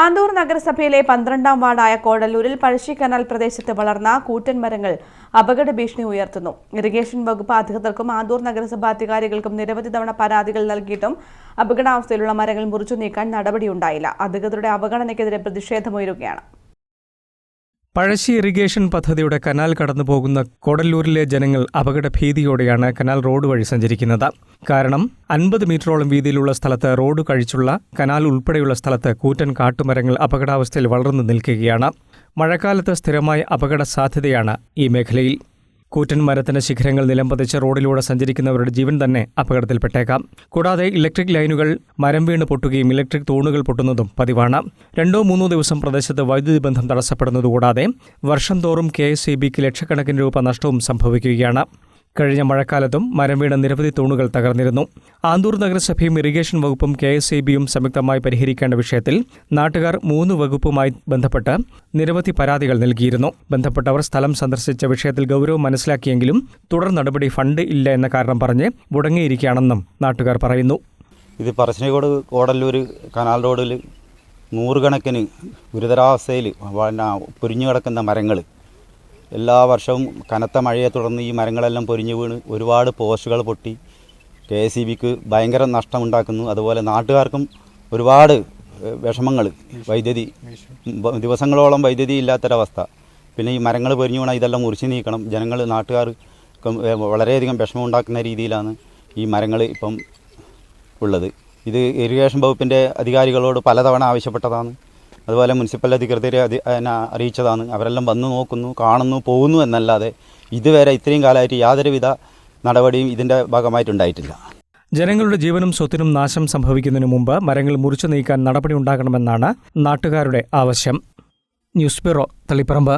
ആന്തൂർ നഗരസഭയിലെ പന്ത്രണ്ടാം വാർഡായ കോടല്ലൂരിൽ പഴശ്ശി കനാൽ പ്രദേശത്ത് വളർന്ന കൂറ്റൻ മരങ്ങൾ അപകട ഭീഷണി ഉയർത്തുന്നു. ഇറിഗേഷൻ വകുപ്പ് അധികൃതർക്കും ആന്തൂർ നഗരസഭാ അധികാരികൾക്കും നിരവധി തവണ പരാതികൾ നൽകിയിട്ടും അപകടാവസ്ഥയിലുള്ള മരങ്ങൾ മുറിച്ചു നീക്കാൻ നടപടിയുണ്ടായില്ല. അധികൃതരുടെ അവഗണനയ്ക്കെതിരെ പ്രതിഷേധമുയരുകയാണ്. പഴശ്ശി ഇറിഗേഷൻ പദ്ധതിയുടെ കനാൽ കടന്നു പോകുന്ന കൊടല്ലൂരിലെ ജനങ്ങൾ അപകടഭീതിയോടെയാണ് കനാൽ റോഡ് വഴി സഞ്ചരിക്കുന്നത്. കാരണം അൻപത് മീറ്ററോളം വീതിയിലുള്ള സ്ഥലത്ത് റോഡ് കഴിച്ചുള്ള കനാൽ ഉൾപ്പെടെയുള്ള സ്ഥലത്ത് കൂറ്റൻ കാട്ടുമരങ്ങൾ അപകടാവസ്ഥയിൽ വളർന്നു നിൽക്കുകയാണ്. മഴക്കാലത്ത് സ്ഥിരമായ അപകട സാധ്യതയാണ് ഈ മേഖലയിൽ. കൂറ്റൻ മരത്തിന്റെ ശിഖരങ്ങൾ നിലംപതിച്ച് റോഡിലൂടെ സഞ്ചരിക്കുന്നവരുടെ ജീവൻ തന്നെ അപകടത്തിൽപ്പെട്ടേക്കാം. കൂടാതെ ഇലക്ട്രിക് ലൈനുകൾ മരം വീണ് പൊട്ടുകയും ഇലക്ട്രിക് തൂണുകൾ പൊട്ടുന്നതും പതിവാണ്. രണ്ടോ മൂന്നോ ദിവസം പ്രദേശത്ത് വൈദ്യുതി ബന്ധം തടസ്സപ്പെടുന്നതുകൂടാതെ വർഷം തോറും കെ എസ് ലക്ഷക്കണക്കിന് രൂപ നഷ്ടവും സംഭവിക്കുകയാണ്. കഴിഞ്ഞ മഴക്കാലത്തും മരം വീണ നിരവധി തൂണുകൾ തകർന്നിരുന്നു. ആന്തൂർ നഗരസഭയും ഇറിഗേഷൻ വകുപ്പും കെ എസ് ബിയും സംയുക്തമായി പരിഹരിക്കേണ്ട വിഷയത്തിൽ നാട്ടുകാർ മൂന്ന് വകുപ്പുമായി ബന്ധപ്പെട്ട് നിരവധി പരാതികൾ നൽകിയിരുന്നു. ബന്ധപ്പെട്ടവർ സ്ഥലം സന്ദർശിച്ച വിഷയത്തിൽ ഗൗരവം മനസ്സിലാക്കിയെങ്കിലും തുടർ നടപടി ഫണ്ട് ഇല്ല എന്ന കാരണം പറഞ്ഞ് മുടങ്ങിയിരിക്കുകയാണെന്നും നാട്ടുകാർ പറയുന്നു. ഇത് പറശ്ശിനിക്കോട് കോടല്ലൂർ കനാൽ റോഡിൽ നൂറുകണക്കിന് ഗുരുതരാവസ്ഥയിൽ പൊരിഞ്ഞു കിടക്കുന്ന മരങ്ങൾ എല്ലാ വർഷവും കനത്ത മഴയെ തുടർന്ന് ഈ മരങ്ങളെല്ലാം പൊരിഞ്ഞു വീണ് ഒരുപാട് പോസ്റ്റുകൾ പൊട്ടി. കെ എസ് ഇ ബിക്ക് ഭയങ്കര നഷ്ടമുണ്ടാക്കുന്നു. അതുപോലെ നാട്ടുകാർക്കും ഒരുപാട് വിഷമങ്ങൾ വൈദ്യുതി ദിവസങ്ങളോളം വൈദ്യുതി ഇല്ലാത്തൊരവസ്ഥ. പിന്നെ ഈ മരങ്ങൾ പൊരിഞ്ഞു വീണാൽ ഇതെല്ലാം മുറിച്ച് നീക്കണം. ജനങ്ങൾ നാട്ടുകാർ വളരെയധികം വിഷമമുണ്ടാക്കുന്ന രീതിയിലാണ് ഈ മരങ്ങൾ ഇപ്പം ഉള്ളത്. ഇത് ഇറിഗേഷൻ വകുപ്പിന്റെ അധികാരികളോട് പലതവണ ആവശ്യപ്പെട്ടതാണ്. അതുപോലെ മുനിസിപ്പൽ അധികൃതരെ അധി എന്നെ അറിയിച്ചതാണ്. അവരെല്ലാം വന്നു നോക്കുന്നു കാണുന്നു പോകുന്നു എന്നല്ലാതെ ഇതുവരെ ഇത്രയും കാലമായിട്ട് യാതൊരുവിധ നടപടിയും ഇതിന്റെ ഭാഗമായിട്ടുണ്ടായിട്ടില്ല. ജനങ്ങളുടെ ജീവനും സ്വത്തിനും നാശം സംഭവിക്കുന്നതിന് മുമ്പ് മരങ്ങൾ മുറിച്ചു നീക്കാൻ നടപടി ഉണ്ടാകണമെന്നാണ് നാട്ടുകാരുടെ ആവശ്യം. News bureau Taliparamba.